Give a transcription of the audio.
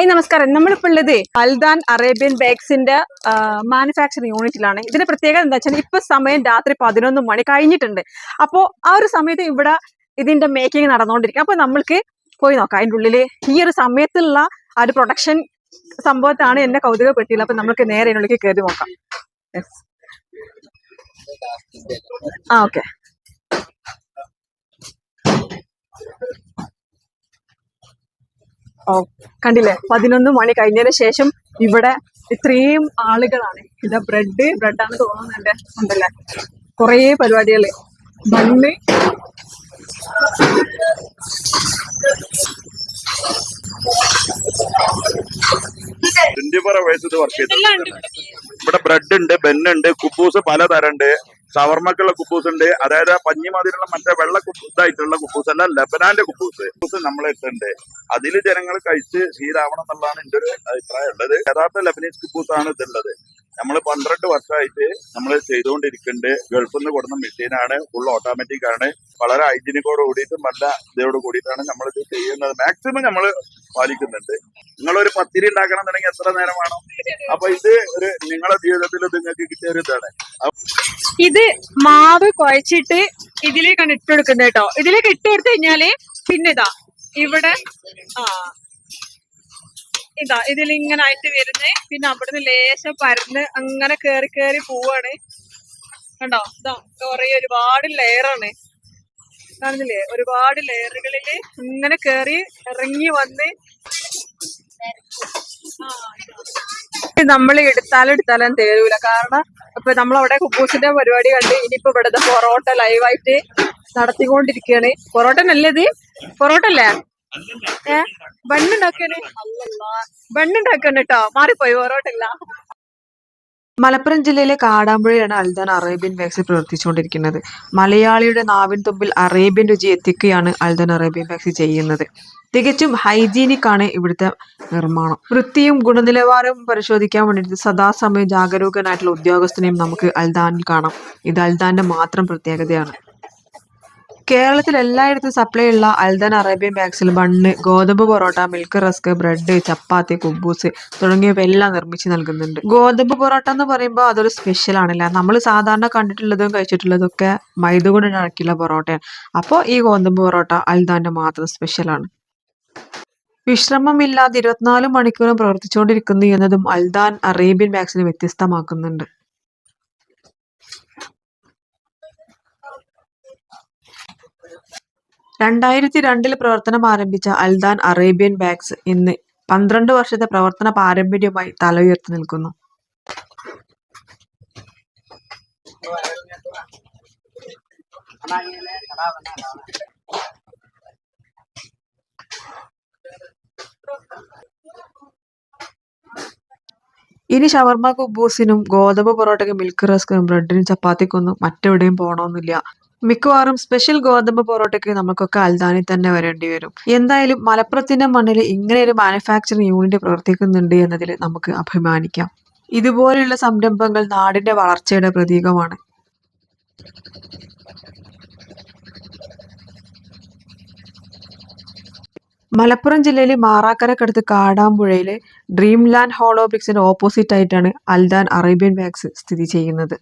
Hi നമസ്കാരം. നമ്മളിപ്പോൾ ഉള്ളത് അൽദാൻ അറേബ്യൻ ബാഗ്സിന്റെ മാനുഫാക്ചറിങ് യൂണിറ്റിലാണ് ഇതിന്റെ പ്രത്യേകത എന്താ വെച്ചാൽ ഇപ്പൊ സമയം രാത്രി പതിനൊന്ന് മണി കഴിഞ്ഞിട്ടുണ്ട്. അപ്പോൾ ആ ഒരു സമയത്ത് ഇവിടെ ഇതിന്റെ മേക്കിംഗ് നടന്നുകൊണ്ടിരിക്കും അപ്പോൾ നമ്മൾക്ക് പോയി നോക്കാം. അതിന്റെ ഉള്ളിൽ ഈ ഒരു സമയത്തുള്ള ആ ഒരു പ്രൊഡക്ഷൻ സംഭവത്താണ് എന്നെ കൗതുകപ്പെട്ടില്ല അപ്പൊ നമ്മൾക്ക് നേരെ ഉള്ളിലേക്ക് കയറി നോക്കാം. ആ ഓക്കെ കണ്ടില്ലേ? പതിനൊന്ന് മണി കഴിഞ്ഞതിന് ശേഷം ഇവിടെ ഇത്രയും ആളുകളാണ്. ഇത് ബ്രെഡ് ബ്രെഡാണ് തോന്നുന്നുണ്ട് ഉണ്ടല്ലേ? കുറേ പരിപാടികൾ ബണ്ണ്. ട്വന്റി ഫോർ അവേഴ്സ് ഇത് വർക്ക് ചെയ്തിട്ടുണ്ട്. ഇവിടെ. ബ്രെഡ് ഉണ്ട് ബെന്നുണ്ട് കുബൂസ് പലതരം ഉണ്ട് ഷവർമ്മക്കുള്ള കുബൂസ് ഉണ്ട്. അതായത് പഞ്ഞിമാതിരിയുള്ള മറ്റേ വെള്ള ഇതായിട്ടുള്ള കുബൂസ് അല്ല ലബനാന്റെ കുബൂസ്. കുബൂസ് നമ്മൾ ഇട്ടുണ്ട് അതിൽ ജനങ്ങൾ കഴിച്ച് ശീലാവണം എന്നുള്ളതാണ് എന്റെ ഒരു അഭിപ്രായം ഉള്ളത്. യഥാർത്ഥ ലബനീസ് കുബൂസ് ആണ് ഇതുള്ളത്. നമ്മൾ പന്ത്രണ്ട് വർഷമായിട്ട് നമ്മൾ ചെയ്തുകൊണ്ടിരിക്കുന്നുണ്ട് ഗൾഫിൽ നിന്ന് കൊടുന്ന മെഷീനാണ് ഫുൾ ഓട്ടോമാറ്റിക് ആണ്. വളരെ ഹൈജീനിക്കോട് കൂടിയിട്ടും നല്ല ഇതോട് കൂടിയിട്ടാണ് നമ്മൾ ഇത് ചെയ്യുന്നത്. മാക്സിമം നമ്മൾ പാലിക്കുന്നുണ്ട്. നിങ്ങളൊരു പത്തിരി ഉണ്ടാക്കണം എന്നുണ്ടെങ്കിൽ എത്ര നേരം വേണം? അപ്പൊ ഇത് ഒരു നിങ്ങളുടെ ജീവിതത്തിൽ നിങ്ങൾക്ക് കിട്ടിയ ഒരു ഇതാണ് ഇത് മാവ് കുഴച്ചിട്ട് ഇതിലേക്കാണ് ഇട്ട് കൊടുക്കുന്നത് കേട്ടോ. ഇതിലേക്ക് ഇട്ട് കഴിഞ്ഞാൽ പിന്നെ ഇതാ ഇവിടെ ആ ഇതാ ഇതിലിങ്ങനെ ആയിട്ട് വരുന്നേ. പിന്നെ അവിടുന്ന് ലേശം പരന്ന് അങ്ങനെ കേറി കേറി പോവാണ്. കണ്ടോ? ഇതാ കൊറേ ഒരുപാട് ലെയറാണ്. കാണുന്നില്ലേ ഒരുപാട് ലെയറുകളിൽ ഇങ്ങനെ കേറി ഇറങ്ങി വന്ന് നമ്മൾ എടുത്താലും എടുത്താലും തേരൂല. കാരണം ഇപ്പൊ നമ്മളവിടെ കുബൂസിന്റെ പരിപാടി കണ്ട് ഇനിയിപ്പോ ഇവിടുത്തെ പൊറോട്ട ലൈവായിട്ട് നടത്തിക്കൊണ്ടിരിക്കുകയാണ് പൊറോട്ട നല്ലത് പൊറോട്ട അല്ലേ? മലപ്പുറം ജില്ലയിലെ കാടാമ്പുഴയാണ് അൽദാൻ അറേബ്യൻ വാക്സിൻ പ്രവർത്തിച്ചുകൊണ്ടിരിക്കുന്നത്. മലയാളിയുടെ നാവിൻ തുമ്പിൽ അറേബ്യൻ രുചി എത്തിക്കുകയാണ് അൽദാൻ അറേബ്യൻ വാക്സിൻ ചെയ്യുന്നത്. തികച്ചും ഹൈജീനിക് ആണ് ഇവിടുത്തെ നിർമ്മാണം. വൃത്തിയും ഗുണനിലവാരവും പരിശോധിക്കാൻ വേണ്ടിയിട്ട് സദാസമയം ജാഗരൂകനായിട്ടുള്ള ഉദ്യോഗസ്ഥനെയും നമുക്ക് അൽദാനിൽ കാണാം. ഇത് അൽദാന്റെ മാത്രം പ്രത്യേകതയാണ്. കേരളത്തിൽ എല്ലായിടത്തും സപ്ലൈ ഉള്ള അൽദൻ അറേബ്യൻ ബാഗ്സിൽ ബണ്ണ് ഗോതമ്പ് parotta milk rusk bread chapati കുബൂസ് തുടങ്ങിയവ എല്ലാം നിർമ്മിച്ച് നൽകുന്നുണ്ട്. ഗോതമ്പ് പൊറോട്ട എന്ന് പറയുമ്പോൾ അതൊരു സ്പെഷ്യൽ ആണല്ല? നമ്മൾ സാധാരണ കണ്ടിട്ടുള്ളതും കഴിച്ചിട്ടുള്ളതും ഒക്കെ മൈദ പൊറോട്ടയാണ്. അപ്പോൾ ഈ ഗോതമ്പ് പൊറോട്ട അൽദാന്റെ മാത്രം സ്പെഷ്യലാണ് വിശ്രമമില്ലാതെ ഇരുപത്തിനാല് മണിക്കൂറും പ്രവർത്തിച്ചുകൊണ്ടിരിക്കുന്നു എന്നതും അൽദാൻ അറേബ്യൻ ബാഗ്സിനെ വ്യത്യസ്തമാക്കുന്നുണ്ട്. രണ്ടായിരത്തി രണ്ടിൽ പ്രവർത്തനം ആരംഭിച്ച അൽദാൻ അറേബ്യൻ ബാഗ്സ് ഇന്ന് പന്ത്രണ്ട് വർഷത്തെ പ്രവർത്തന പാരമ്പര്യമായി തല ഉയർത്തി നിൽക്കുന്നു. ഇനി ഷവർമ്മ കുബൂസിനും ഗോതമ്പ് പൊറോട്ടയ്ക്കും മിൽക്ക് റസ്കിനും ബ്രെഡിനും ചപ്പാത്തിക്കൊന്നും മറ്റെവിടെയും പോകണമെന്നില്ല മിക്കവാറും സ്പെഷ്യൽ ഗോതമ്പ് പൊറോട്ടയ്ക്ക് നമുക്കൊക്കെ അൽദാനിൽ തന്നെ വരേണ്ടി വരും. എന്തായാലും മലപ്പുറത്തിന്റെ മണ്ണിൽ ഇങ്ങനെ ഒരു മാനുഫാക്ചറിംഗ് യൂണിറ്റ് പ്രവർത്തിക്കുന്നുണ്ട് എന്നതിൽ നമുക്ക് അഭിമാനിക്കാം. ഇതുപോലെയുള്ള സംരംഭങ്ങൾ നാടിന്റെ വളർച്ചയുടെ പ്രതീകമാണ്. മലപ്പുറം ജില്ലയിലെ മാറാക്കരക്കടുത്ത് കാടാമ്പുഴയിലെ ഡ്രീം ലാൻഡ് ഹോളോബ്രിക്സിന്റെ ഓപ്പോസിറ്റ് ആയിട്ടാണ് അൽദാൻ അറേബ്യൻ ബാഗ്സ് സ്ഥിതി ചെയ്യുന്നത്.